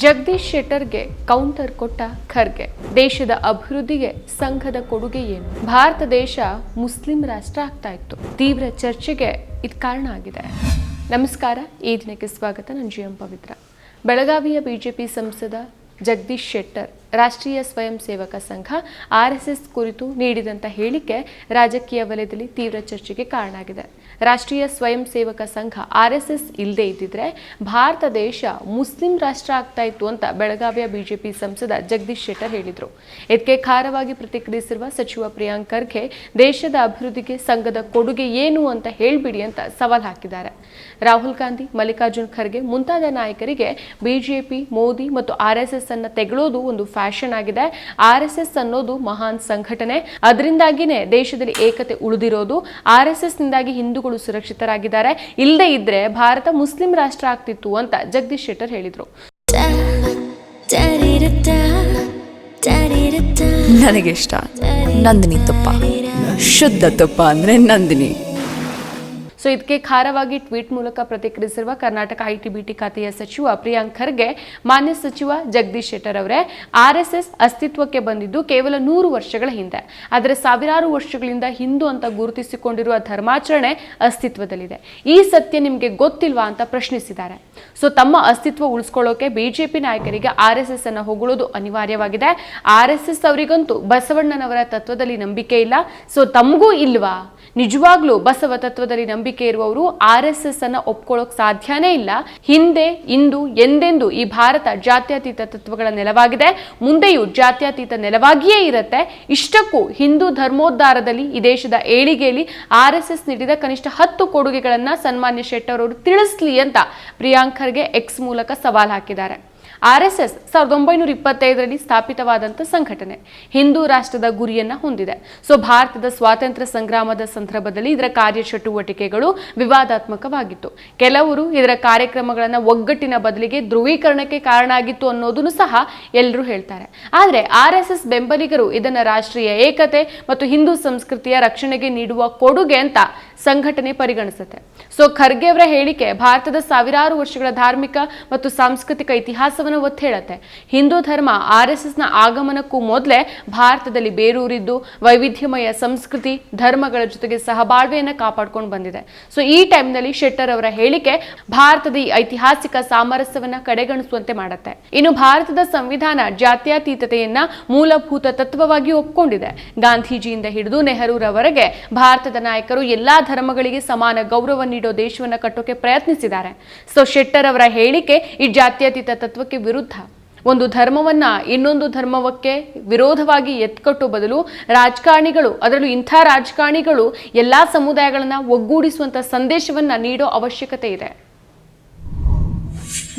Jagadish ಶೆಟ್ಟರ್ಗೆ counter ಕೊಟ್ಟ ಖರ್ಗೆ. ದೇಶದ ಅಭಿವೃದ್ಧಿಗೆ ಸಂಘದ ಕೊಡುಗೆ ಏನು? ಭಾರತ ದೇಶ ಮುಸ್ಲಿಂ ರಾಷ್ಟ್ರ ಆಗ್ತಾ ಇತ್ತು. ತೀವ್ರ ಚರ್ಚೆಗೆ ಇದು ಕಾರಣ ಆಗಿದೆ. ನಮಸ್ಕಾರ, ಈ ದಿನಕ್ಕೆ ಸ್ವಾಗತ. ನಾನು ಜಿ ಎಂ ಪವಿತ್ರ. ಬೆಳಗಾವಿಯ ಬಿಜೆಪಿ ಸಂಸದ ಜಗದೀಶ್ ಶೆಟ್ಟರ್ ರಾಷ್ಟ್ರೀಯ ಸ್ವಯಂ ಸೇವಕ ಸಂಘ ಆರ್ಎಸ್ಎಸ್ ಕುರಿತು ನೀಡಿದಂಥ ಹೇಳಿಕೆ ರಾಜಕೀಯ ವಲಯದಲ್ಲಿ ತೀವ್ರ ಚರ್ಚೆಗೆ ಕಾರಣ ಆಗಿದೆ ರಾಷ್ಟ್ರೀಯ ಸ್ವಯಂ ಸೇವಕ ಸಂಘ ಆರ್ಎಸ್ಎಸ್ ಇಲ್ಲದೆ ಇದ್ದಿದ್ರೆ ಭಾರತ ದೇಶ ಮುಸ್ಲಿಂ ರಾಷ್ಟ್ರ ಆಗ್ತಾ ಇತ್ತು ಅಂತ ಬೆಳಗಾವಿಯ ಬಿಜೆಪಿ ಸಂಸದ ಜಗದೀಶ್ ಶೆಟ್ಟರ್ ಹೇಳಿದರು. ಇದಕ್ಕೆ ಖಾರವಾಗಿ ಪ್ರತಿಕ್ರಿಯಿಸಿರುವ ಸಚಿವ ಪ್ರಿಯಾಂಕ್ ಖರ್ಗೆ, ದೇಶದ ಅಭಿವೃದ್ಧಿಗೆ ಸಂಘದ ಕೊಡುಗೆ ಏನು ಅಂತ ಹೇಳ್ಬಿಡಿ ಅಂತ ಸವಾಲ್ ಹಾಕಿದ್ದಾರೆ. ರಾಹುಲ್ ಗಾಂಧಿ, ಮಲ್ಲಿಕಾರ್ಜುನ್ ಖರ್ಗೆ ಮುಂತಾದ ನಾಯಕರಿಗೆ ಬಿಜೆಪಿ, ಮೋದಿ ಮತ್ತು ಆರ್ಎಸ್ಎಸ್ ಅನ್ನ ತೆಗಳೋದು ಒಂದು ಫ್ಯಾಷನ್ ಆಗಿದೆ. ಆರ್ ಎಸ್ ಎಸ್ ಅನ್ನೋದು ಮಹಾನ್ ಸಂಘಟನೆ. ಅದರಿಂದಾಗಿನೇ ದೇಶದಲ್ಲಿ ಏಕತೆ ಉಳಿದಿರೋದು. ಆರ್ ಎಸ್ ಎಸ್ ನಿಂದಾಗಿ ಹಿಂದೂಗಳು ಸುರಕ್ಷಿತರಾಗಿದ್ದಾರೆ. ಇಲ್ಲದೆ ಇದ್ರೆ ಭಾರತ ಮುಸ್ಲಿಂ ರಾಷ್ಟ್ರ ಆಗ್ತಿತ್ತು ಅಂತ ಜಗದೀಶ್ ಶೆಟ್ಟರ್ ಹೇಳಿದ್ರು. ನನಗೆ ಇಷ್ಟ. ನಂದಿನಿ ತುಪ್ಪ. ಶುದ್ಧ ತುಪ್ಪ ಅಂದ್ರೆ ನಂದಿನಿ. ಸೊ ಇದಕ್ಕೆ ಖಾರವಾಗಿ ಟ್ವೀಟ್ ಮೂಲಕ ಪ್ರತಿಕ್ರಿಯಿಸಿರುವ ಕರ್ನಾಟಕ ಐಟಿ ಬಿಟಿ ಖಾತೆಯ ಸಚಿವ ಪ್ರಿಯಾಂಕ್ ಖರ್ಗೆ, ಮಾನ್ಯ ಸಚಿವ ಜಗದೀಶ್ ಶೆಟ್ಟರ್ ಅವರೇ ಆರ್ಎಸ್ಎಸ್ ಎಸ್ ಎಸ್ ಅಸ್ತಿತ್ವಕ್ಕೆ ಬಂದಿದ್ದು ಕೇವಲ ನೂರು ವರ್ಷಗಳ ಹಿಂದೆ. ಆದರೆ ಸಾವಿರಾರು ವರ್ಷಗಳಿಂದ ಹಿಂದೂ ಅಂತ ಗುರುತಿಸಿಕೊಂಡಿರುವ ಧರ್ಮಾಚರಣೆ ಅಸ್ತಿತ್ವದಲ್ಲಿದೆ. ಈ ಸತ್ಯ ನಿಮಗೆ ಗೊತ್ತಿಲ್ವಾ ಅಂತ ಪ್ರಶ್ನಿಸಿದ್ದಾರೆ. ಸೊ ತಮ್ಮ ಅಸ್ತಿತ್ವ ಉಳಿಸ್ಕೊಳ್ಳೋಕೆ ಬಿಜೆಪಿ ನಾಯಕರಿಗೆ ಆರ್ಎಸ್ಎಸ್ ಅನ್ನು ಹೊಗಳೋದು ಅನಿವಾರ್ಯವಾಗಿದೆ. ಆರ್ಎಸ್ಎಸ್ ಎಸ್ ಎಸ್ ಅವರಿಗಂತೂ ಬಸವಣ್ಣನವರ ತತ್ವದಲ್ಲಿ ನಂಬಿಕೆ ಇಲ್ಲ. ಸೊ ತಮಗೂ ಇಲ್ವಾ? ನಿಜವಾಗ್ಲೂ ಬಸವ ತತ್ವದಲ್ಲಿ ನಂಬಿಕೆ ಇರುವವರು ಆರ್ ಎಸ್ ಎಸ್ ಅನ್ನ ಒಪ್ಕೊಳ್ಳೋಕ್ ಸಾಧ್ಯನೇ ಇಲ್ಲ. ಹಿಂದೆ, ಇಂದು, ಎಂದೆಂದು ಈ ಭಾರತ ಜಾತ್ಯತೀತ ತತ್ವಗಳ ನೆಲವಾಗಿದೆ. ಮುಂದೆಯೂ ಜಾತ್ಯತೀತ ನೆಲವಾಗಿಯೇ ಇರುತ್ತೆ. ಇಷ್ಟಕ್ಕೂ ಹಿಂದೂ ಧರ್ಮೋದ್ಧಾರದಲ್ಲಿ ಈ ದೇಶದ ಏಳಿಗೆಯಲ್ಲಿ ಆರ್ ಎಸ್ ಎಸ್ ನೀಡಿದ ಕನಿಷ್ಠ ಹತ್ತು ಕೊಡುಗೆಗಳನ್ನ ಸನ್ಮಾನ್ಯ ಶೆಟ್ಟರ್ ಅವರು ತಿಳಿಸ್ಲಿ ಅಂತ ಪ್ರಿಯಾಂಕರ್ಗೆ ಎಕ್ಸ್ ಮೂಲಕ ಸವಾಲ್ ಹಾಕಿದ್ದಾರೆ. ಆರ್ ಎಸ್ ಎಸ್ ಸಾವಿರದ ಒಂಬೈನೂರ ಇಪ್ಪತ್ತೈದರಲ್ಲಿ ಸ್ಥಾಪಿತವಾದಂಥ ಸಂಘಟನೆ. ಹಿಂದೂ ರಾಷ್ಟ್ರದ ಗುರಿಯನ್ನು ಹೊಂದಿದೆ. ಸೊ, ಭಾರತದ ಸ್ವಾತಂತ್ರ್ಯ ಸಂಗ್ರಾಮದ ಸಂದರ್ಭದಲ್ಲಿ ಇದರ ಕಾರ್ಯಚಟುವಟಿಕೆಗಳು ವಿವಾದಾತ್ಮಕವಾಗಿತ್ತು. ಕೆಲವರು ಇದರ ಕಾರ್ಯಕ್ರಮಗಳನ್ನು ಒಗ್ಗಟ್ಟಿನ ಬದಲಿಗೆ ಧ್ರುವೀಕರಣಕ್ಕೆ ಕಾರಣ ಆಗಿತ್ತು ಅನ್ನೋದನ್ನು ಸಹ ಎಲ್ಲರೂ ಹೇಳ್ತಾರೆ. ಆದರೆ ಆರ್ ಎಸ್ ಎಸ್ ಬೆಂಬಲಿಗರು ಇದನ್ನು ರಾಷ್ಟ್ರೀಯ ಏಕತೆ ಮತ್ತು ಹಿಂದೂ ಸಂಸ್ಕೃತಿಯ ರಕ್ಷಣೆಗೆ ನೀಡುವ ಕೊಡುಗೆ ಅಂತ ಸಂಘಟನೆ ಪರಿಗಣಿಸುತ್ತೆ. ಸೊ ಖರ್ಗೆ ಅವರ ಹೇಳಿಕೆ ಭಾರತದ ಸಾವಿರಾರು ವರ್ಷಗಳ ಧಾರ್ಮಿಕ ಮತ್ತು ಸಾಂಸ್ಕೃತಿಕ ಇತಿಹಾಸವನ್ನು ಒತ್ತಿ ಹೇಳುತ್ತೆ ಹಿಂದೂ ಧರ್ಮ ಆರ್ ಎಸ್ ಎಸ್ನ ಆಗಮನಕ್ಕೂ ಮೊದಲೇ ಭಾರತದಲ್ಲಿ ಬೇರೂರಿದ್ದು, ವೈವಿಧ್ಯಮಯ ಸಂಸ್ಕೃತಿ, ಧರ್ಮಗಳ ಜೊತೆಗೆ ಸಹಬಾಳ್ವೆಯನ್ನು ಕಾಪಾಡ್ಕೊಂಡು ಬಂದಿದೆ. ಸೊ ಈ ಟೈಮ್ನಲ್ಲಿ ಶೆಟ್ಟರ್ ಅವರ ಹೇಳಿಕೆ ಭಾರತದ ಈ ಐತಿಹಾಸಿಕ ಸಾಮರಸ್ಯವನ್ನ ಕಡೆಗಣಿಸುವಂತೆ ಮಾಡುತ್ತೆ. ಇನ್ನು ಭಾರತದ ಸಂವಿಧಾನ ಜಾತ್ಯತೀತತೆಯನ್ನ ಮೂಲಭೂತ ತತ್ವವಾಗಿ ಒಪ್ಕೊಂಡಿದೆ. ಗಾಂಧೀಜಿಯಿಂದ ಹಿಡಿದು ನೆಹರೂರವರೆಗೆ ಭಾರತದ ನಾಯಕರು ಎಲ್ಲಾ ಧರ್ಮಗಳಿಗೆ ಸಮಾನ ಗೌರವ ನೀಡೋ ದೇಶವನ್ನು ಕಟ್ಟೋಕೆ ಪ್ರಯತ್ನಿಸಿದ್ದಾರೆ. ಸೊ ಶೆಟ್ಟರ್ ಅವರ ಹೇಳಿಕೆ ಈ ಜಾತ್ಯತೀತ ತತ್ವಕ್ಕೆ ವಿರುದ್ಧ. ಒಂದು ಧರ್ಮವನ್ನ ಇನ್ನೊಂದು ಧರ್ಮವಕ್ಕೆ ವಿರೋಧವಾಗಿ ಎತ್ಕಟ್ಟು ಬದಲು ರಾಜಕಾರಣಿಗಳು, ಅದರಲ್ಲೂ ಇಂಥ ರಾಜಕಾರಣಿಗಳು ಎಲ್ಲ ಸಮುದಾಯಗಳನ್ನ ಒಗ್ಗೂಡಿಸುವಂತ ಸಂದೇಶವನ್ನ ನೀಡೋ ಅವಶ್ಯಕತೆ ಇದೆ.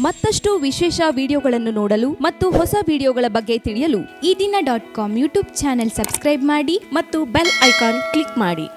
ಮತ್ತಷ್ಟು ವಿಶೇಷ ವಿಡಿಯೋಗಳನ್ನು ನೋಡಲು ಮತ್ತು ಹೊಸ ವಿಡಿಯೋಗಳ ಬಗ್ಗೆ ತಿಳಿಯಲು Ee Dina dot com YouTube channel subscribe ಮಾಡಿ ಮತ್ತು ಬೆಲ್ ಐಕಾನ್ ಕ್ಲಿಕ್ ಮಾಡಿ.